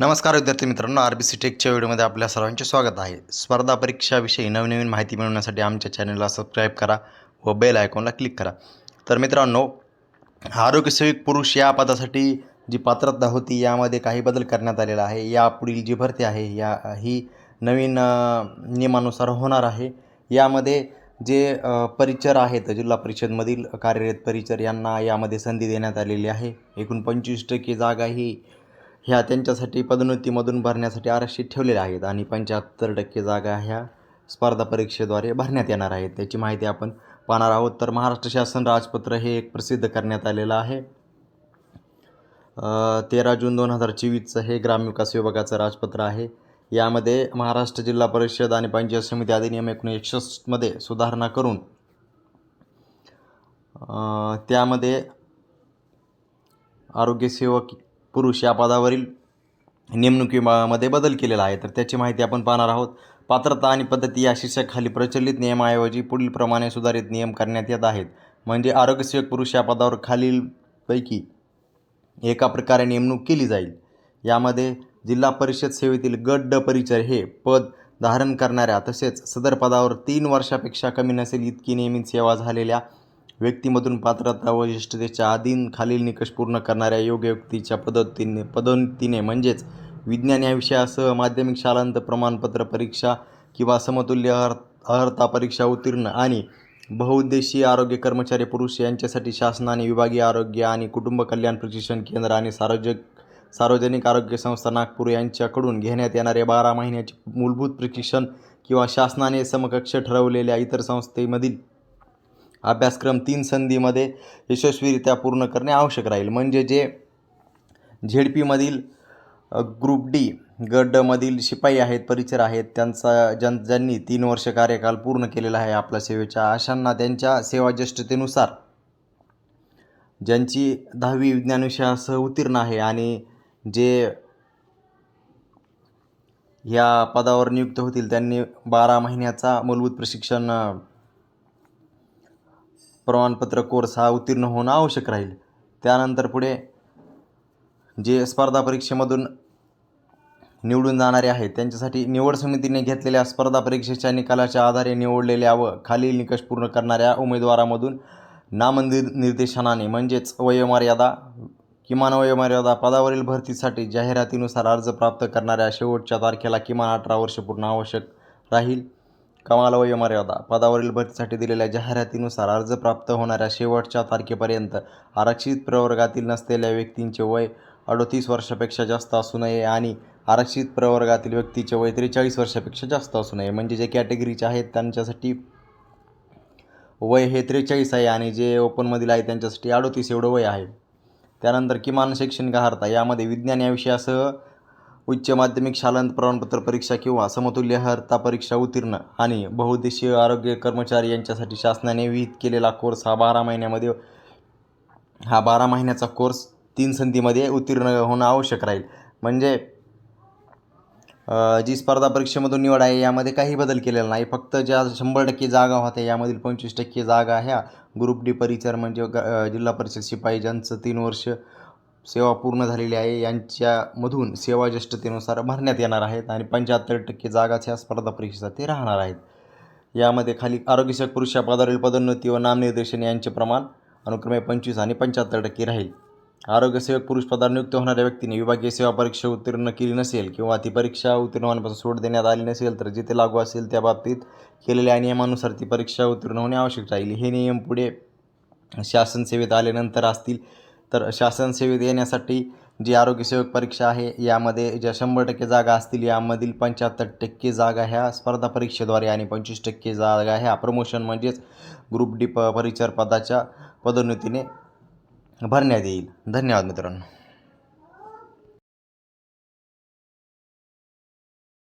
नमस्कार विद्यार्थी मित्रांनो आर बी सी टेकच्या व्हिडिओमध्ये आपल्या सर्वांचे स्वागत आहे. स्पर्धा परीक्षाविषयी नवनवीन माहिती मिळवण्यासाठी आमच्या चॅनलला सबस्क्राईब करा व बेल आयकॉनला क्लिक करा. तर मित्रांनो आरोग्यसेवक पुरुष या पदासाठी जी पात्रता होती यामध्ये काही बदल करण्यात आलेला आहे. यापुढील जी भरती आहे या ही नवीन नियमानुसार होणार आहे. यामध्ये जे परिचर आहेत जिल्हा परिषदमधील कार्यरत परिचर यांना यामध्ये संधी देण्यात आलेली आहे. एकूण पंचवीस टक्के जागा ही ह्या त्यांच्यासाठी पदोन्नतीमधून भरण्यासाठी आरक्षित ठेवलेल्या आहेत आणि पंच्याहत्तर टक्के जागा ह्या स्पर्धा परीक्षेद्वारे भरण्यात येणार आहेत. त्याची माहिती आपण पाहणार आहोत. तर महाराष्ट्र शासन राजपत्र हे एक प्रसिद्ध करण्यात आलेलं आहे. तेरा जून दोन हजार चोवीसचं हे ग्रामविकास विभागाचं राजपत्र आहे. यामध्ये महाराष्ट्र जिल्हा परिषद आणि पंचायत समिती अधिनियम एकोणीसशे एकसष्टमध्ये सुधारणा करून त्यामध्ये आरोग्यसेवक पुरुष या पदावरील नेमणुकीमध्ये बदल केलेला आहे. तर त्याची माहिती आपण पाहणार आहोत. पात्रता आणि पद्धती या शीर्षकाखाली प्रचलित नियमाऐवजी पुढीलप्रमाणे सुधारित नियम करण्यात येत आहेत. म्हणजे आरोग्यसेवक पुरुष या पदावर खालीलपैकी एका प्रकारे नेमणूक केली जाईल. यामध्ये जिल्हा परिषद सेवेतील गट ड परिचर हे पद धारण करणाऱ्या तसेच सदर पदावर तीन वर्षापेक्षा कमी नसेल इतकी नियमित सेवा झालेल्या व्यक्तीमधून पात्रता व ज्येष्ठतेच्या अधीन खालील निकष पूर्ण करणाऱ्या योग्य व्यक्तीच्या पद्धतीने पदोन्नतीने म्हणजेच विज्ञान या विषयासह माध्यमिक शालांत प्रमाणपत्र परीक्षा किंवा समतुल्य अर अर्हता परीक्षा उत्तीर्ण आणि बहुउद्देशीय आरोग्य कर्मचारी पुरुष यांच्यासाठी शासनाने विभागीय आरोग्य आणि कुटुंब कल्याण प्रशिक्षण केंद्र आणि सार्वजनिक सार्वजनिक आरोग्य संस्था नागपूर यांच्याकडून घेण्यात येणारे बारा महिन्याचे मूलभूत प्रशिक्षण किंवा शासनाने समकक्ष ठरवलेल्या इतर संस्थेमधील अभ्यासक्रम तीन संधीमध्ये यशस्वीरित्या पूर्ण करणे आवश्यक राहील. म्हणजे जे झेड पीमधील ग्रुप डी गडमधील शिपाई आहेत परिचर आहेत त्यांचा ज्यां ज्यांनी तीन वर्ष कार्यकाल पूर्ण केलेला आहे आपल्या सेवेच्या अशांना त्यांच्या सेवाज्येष्ठतेनुसार ज्यांची दहावी विज्ञान विषयासह उत्तीर्ण आहे आणि जे या पदावर नियुक्त होतील त्यांनी बारा महिन्याचा मूलभूत प्रशिक्षण प्रमाणपत्र कोर्स हा उत्तीर्ण होणं आवश्यक राहील. त्यानंतर पुढे जे स्पर्धा परीक्षेमधून निवडून जाणारे आहेत त्यांच्यासाठी निवड समितीने घेतलेल्या स्पर्धा परीक्षेच्या निकालाच्या आधारे निवडलेल्या व खालील निकष पूर्ण करणाऱ्या उमेदवारामधून नामंदिर निर्देशनाने म्हणजेच वयोमर्यादा किमान वयोमर्यादा पदावरील भरतीसाठी जाहिरातीनुसार अर्ज प्राप्त करणाऱ्या शेवटच्या तारखेला किमान अठरा वर्ष पूर्ण आवश्यक राहील. कमाल वयोमर्यादा पदावरील भरतीसाठी दिलेल्या जाहिरातीनुसार अर्ज प्राप्त होणाऱ्या शेवटच्या तारखेपर्यंत आरक्षित प्रवर्गातील नसलेल्या व्यक्तींचे वय अडोतीस वर्षापेक्षा जास्त असू नये आणि आरक्षित प्रवर्गातील व्यक्तीचे वय त्रेचाळीस वर्षापेक्षा जास्त असू नये. म्हणजे जे कॅटेगरीचे आहेत त्यांच्यासाठी वय हे त्रेचाळीस आहे आणि जे ओपनमधील आहे त्यांच्यासाठी अडोतीस एवढं वय आहे. त्यानंतर किमान शैक्षणिक अर्हता यामध्ये विज्ञान या विषयासह उच्च माध्यमिक शालांत प्रमाणपत्र परीक्षा किंवा समतुल्य अर्हता परीक्षा उत्तीर्ण आणि बहुउद्देशीय आरोग्य कर्मचारी यांच्यासाठी शासनाने विहित केलेला कोर्स हा बारा महिन्यामध्ये हा बारा महिन्याचा कोर्स तीन संधीमध्ये उत्तीर्ण होणं आवश्यक राहील. म्हणजे जी स्पर्धा परीक्षेमधून निवड आहे यामध्ये काही बदल केलेला नाही. फक्त ज्या शंभर टक्के जागा होत्या यामधील पंचवीस टक्के जागा ह्या ग्रुप डी परिचर म्हणजे ग जिल्हा परिषद शिपाई ज्यांचं तीन वर्ष सेवा पूर्ण झालेली आहे. यांच्यामधून सेवा ज्येष्ठतेनुसार भरण्यात येणार आहेत आणि पंच्याहत्तर टक्के जागाच ह्या स्पर्धा परीक्षेसाठी राहणार आहेत. यामध्ये खाली आरोग्यसेवक पुरुष या पदावरील पदोन्नती व नामनिर्देशन यांचे प्रमाण अनुक्रमे पंचवीस आणि पंच्याहत्तर टक्के राहील. आरोग्यसेवक पुरुष पदावर नियुक्त होणाऱ्या व्यक्तीने विभागीय सेवा परीक्षा उत्तीर्ण केली नसेल किंवा ती परीक्षा उत्तीर्ण होण्यापासून सोड देण्यात आली नसेल तर जिथे लागू असेल त्या बाबतीत केलेल्या नियमानुसार ती परीक्षा उत्तीर्ण होणे आवश्यक राहील. हे नियम पुढे शासन सेवेत आल्यानंतर असतील. तर शासन सेवेत येण्यासाठी जी आरोग्यसेवक परीक्षा आहे यामध्ये ज्या शंभर टक्के जागा असतील यामधील पंच्याहत्तर टक्के जागा ह्या स्पर्धा परीक्षेद्वारे आणि पंचवीस टक्के जागा ह्या प्रमोशन म्हणजेच ग्रुप डी प परिचर पदाच्या पदोन्नतीने भरण्यात येईल. धन्यवाद मित्रांनो.